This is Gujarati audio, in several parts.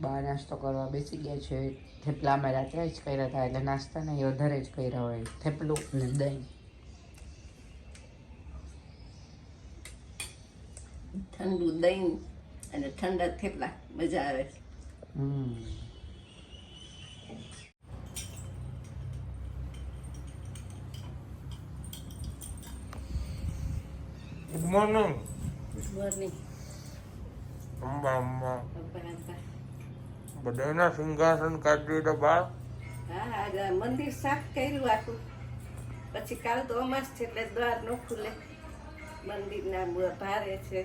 બહાર નાસ્તો કરવા બેસી ગયા છે. થેપલા અમે રાત્રે જ કર્યા હતા એટલે નાસ્તા નહીં વધારે જ કર્યા હોય. થેપલું ને દહીં. ઠંડુ દહીં અને ઠંડા થેપલા મજા આવે. છે હમ good morning morning Amba Amba બરાબર બધાના સિંહાસન કાઢી તો બહાર હા મંદિર સાફ કર્યું આખું. પછી કાલ તો અમાસ છે એટલે દ્વાર ન ખુલે. મંદિરના ભારે છે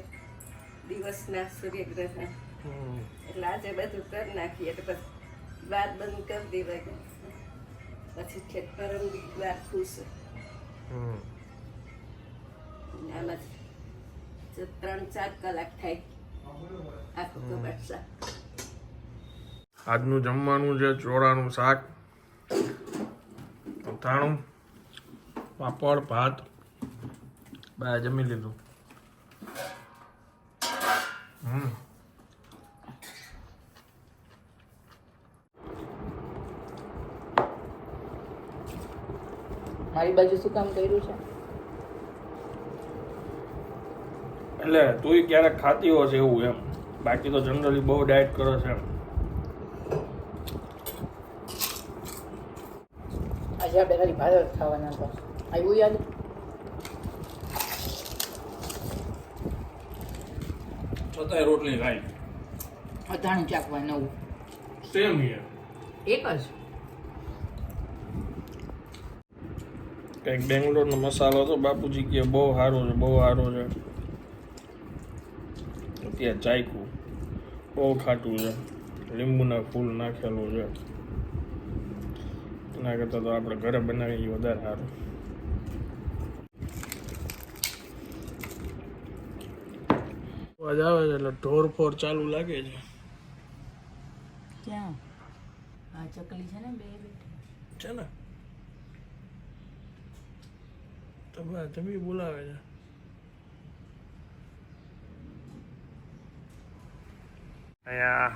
દિવસના સૂર્યગ્રહણ. એટલે આજે બધું કરી નાખીએ એટલે પછી દ્વાર બંધ કરી દેવાય. પછી ઠેક પરમ દ્વાર ખુલશે. હમ. આમાં જ ત્રણ ચાર કલાક થાય. આખું કબાટ સાફ. આજનું જમવાનું છે ચોળાનું શાક અથાણું પાપડ ભાત. બધા જમી લીધું. હમ. મારી બાજુ શું કામ કર્યું છે? એટલે તુંય ક્યારેક ખાતી હોય છે એવું એમ. બાકી તો જનરલી બહુ ડાયટ કરો છે એમ. આજે આપણે ખાલી જ ખાવાના હતા આવ્યું યાદ છતાંય રોટલી ખાઈ અથાણું ચાકવા નવું સેમ હિયર એક જ કંઈક બેંગ્લોરનો મસાલો તો બાપુજી કે બહુ સારો છે બહુ સારો છે અત્યારે ચાખ્યું બહુ ખાટું છે લીંબુના ફૂલ નાખેલું છે એના કરતાં તો આપણે ઘરે બનાવીએ વધારે સારું. અવાજ આવે છે એટલે ઢોર ફોર ચાલુ લાગે છે. ક્યાં? આ ચકલી છે ને બે બેઠી. છે ને? તમે તમે બોલાવે છે. અહીંયા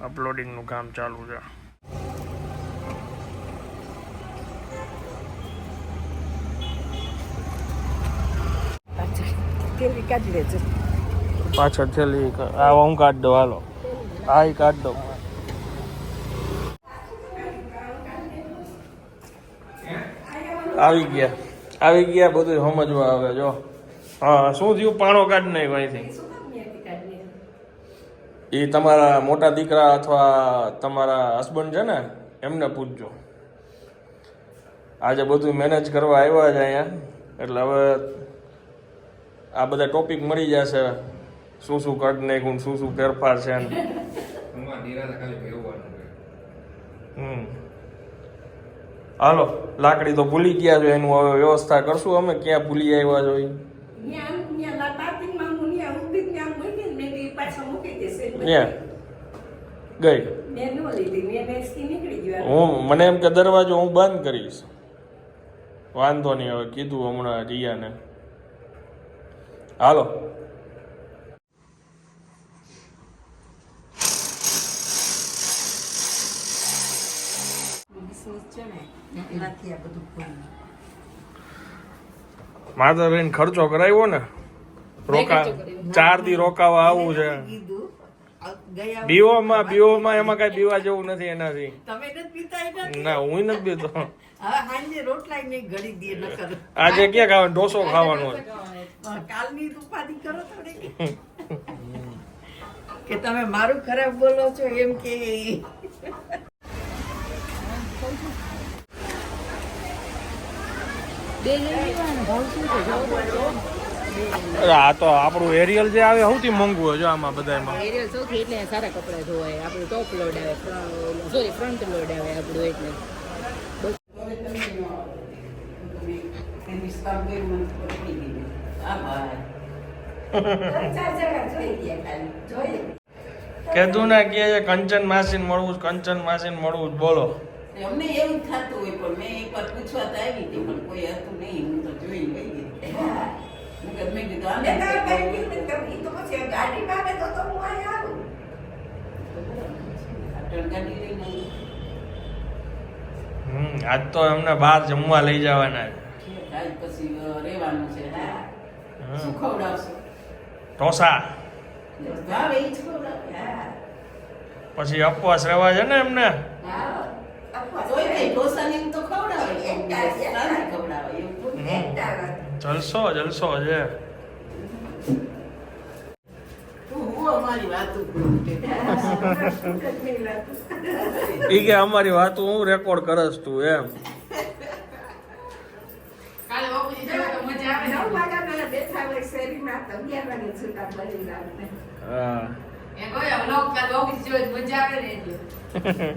અપલોડિંગનું કામ ચાલુ છે. પાછળ છેલ્લી આ હું કાઢ દઉં, હાલો. આ કાઢ દઉં. આવી ગયા. આવી ગયા બધું સમજવા આવે, જો. હા, શું થયું? પાણો કાઢ નહીં અહીંથી. એ તમારા મોટા દીકરા અથવા તમારા હસબન્ડ છે ને, એમને પૂછજો. આજે બધું મેનેજ કરવા આવ્યા છે અહીંયા. એટલે હવે આ બધા ટોપિક મળી જશે. શું શું કટ નાખ્યું ને શું શું ફેરફાર છે હમ. હાલો લાકડી તો ભૂલી ગયા છો એનું હવે વ્યવસ્થા કરશું અમે ક્યાં ભૂલી આવ્યા છો? ગઈ? હું મને એમ કે દરવાજો હું બંધ કરીશ. વાંધો નહીં હવે કીધું હમણાં રિયાને. હાલો. બિઝનેસ છે ને એનાથી આ બધું ખોલ્યું માધવબેન ખર્ચો કરાવ્યો ને? રોકા ચાર દી રોકાવા આવું છે. બીઓમાં બીઓમાં એમાં કઈ બીવા જેવું નથી એનાથી. ના હું નથી પીતો. આજે ક્યાં ખાવાનું? ઢોસો ખાવાનો છે કાલની ઉપાધિ કરો થોડી કે તમે મારું ખરાબ બોલો છો એમ કે. આ તો આપણું એરિયલ જે આવે સૌથી મોંઘું હોય જો આમાં બધામાં એરિયલ સૌથી એટલે સારા કપડાં ધોવાય. આપણું ટોપ લોડ આવે સોરી ફ્રન્ટ લોડ આવે આપણું એટલે. એની કીધું ને કે છે કંચન માસીને મળવું કંચન માસીને મળવું બોલો. અમને એવું થતું હોય પણ મેં એકવાર પૂછવા તો આવી હતી પણ કોઈ હતું નહીં હું તો જોઈ ગઈ હતી. હું કે મેં કીધું આને તો પછી ગાડી માંગે તો તો હું અહીંયા આવું. ગાડી લઈને હમ આજ તો એમને બહાર જમવા લઈ જવાના છે. આજ પછી રહેવાનું છે. શું હમ. ખવડાવશો ઢોસા પછી અપવાસ રહેવા છે ને એમને? થોડું. હમ. જલસો જલસો છે. તું અમારી વાતો કરું ઈ કે અમારી વાતો હું રેકોર્ડ કરસ તું એમ કાલે બાપુજી જાવ તો મજા આવે નવ વાગ્યા પહેલા બેઠા હોય શેરીમાં તો અગિયાર વાગે છૂટા પડી જાય હા.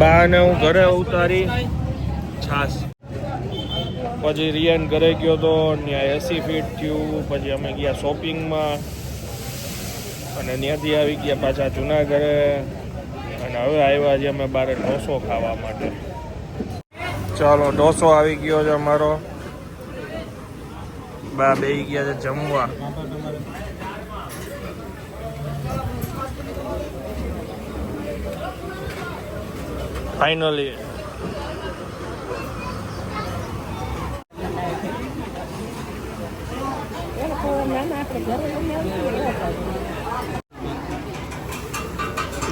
બાને હું ઘરે ઉતારી છાસ પછી રિયાન ઘરે ગયો તો ત્યાં એસી ફીટ થયું પછી અમે ગયા શોપિંગમાં. અને ત્યાંથી આવી ગયા પાછા જૂના ઘરે. અને હવે આવ્યા છીએ અમે બારે ઢોસો ખાવા માટે. ચાલો ઢોસો આવી ગયો છે અમારો. બા બે ગયા છે જમવા. ફાઇનલી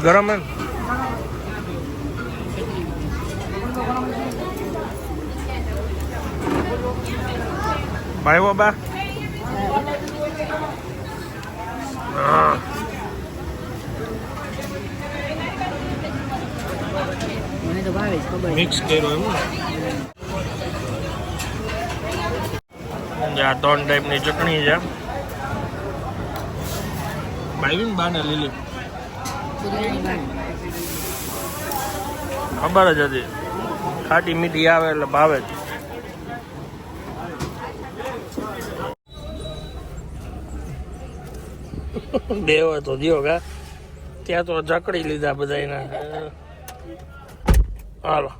ગરમ હે ને? ભાઈ બાબા તો ભાવે જ ખબર મિક્સ કર્યો એમ આ ત્રણ ટાઈપની ચટણી છે. ભાઈ ને બાને લીલી. ખબર જ હતી. ખાટી મીઠી આવે એટલે ભાવે જ. બે હોય તો દિયો કા? ત્યાં તો જકડી લીધા બધા એના હાલો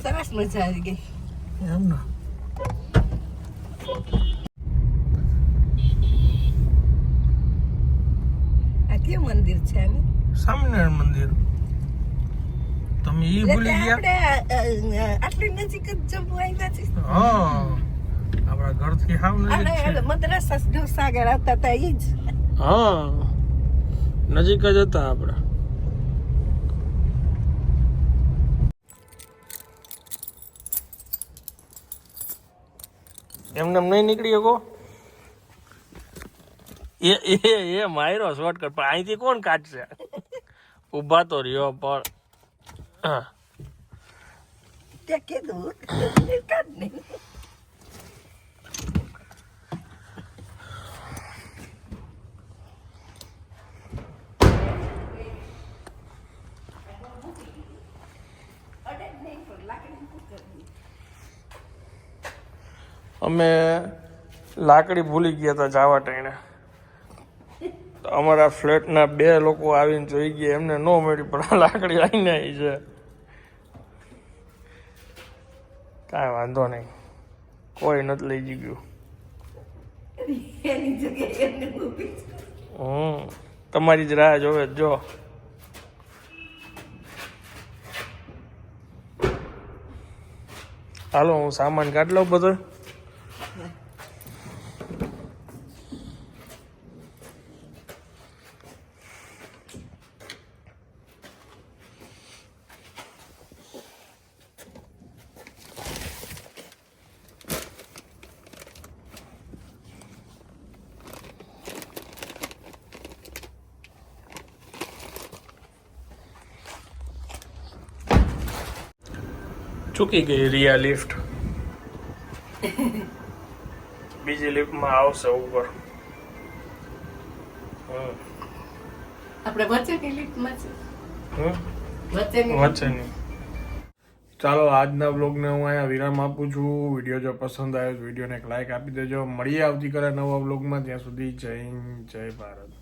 સરસ મજા આવી ગઈ એમ ને આ કેવું મંદિર છે આનું? સ્વામિનારાયણ મંદિર તમે ઈ ભૂલી ગયા આપણે આટલી નજીક જ જમવા આવ્યા છે હા આપણા ઘરથી હાવ નજીક છે મદ્રાસા ઢોસાગર હતા તા ઈ જ હા નજીક જ હતા આપણે એમને નહીં નીકળી શકો? એ એ એ માયરો શોર્ટકટ પણ અહીંથી કોણ કાઢશે? ઊભા તો રહ્યો પણ હા. અમે લાકડી ભૂલી ગયા હતા જાવા ટાણે. અમારા ફ્લેટના બે લોકો આવીને જોઈ ગયા એમને ન મળી પણ આ લાકડી આવીને આવી છે. કાંઈ વાંધો નહીં. કોઈ નથી લઈ જઈ ગયું તમારી જ રાહ જોવે જો. હાલો હું સામાન કાઢ લઉં બધો. ચૂકી ગઈ રિયા લિફ્ટ બીજી લિફ્ટમાં આવશે ઉપર. આપણે વચ્ચેની છે. વચ્ચેની ચાલો આજના બ્લોગને હું અહીંયા વિરામ આપું છું. વીડિયો જો પસંદ આવ્યો તો વિડીયોને એક લાઈક આપી દેજો. મળીએ આવતીકાલે નવા બ્લોગમાં ત્યાં સુધી જય જય ભારત.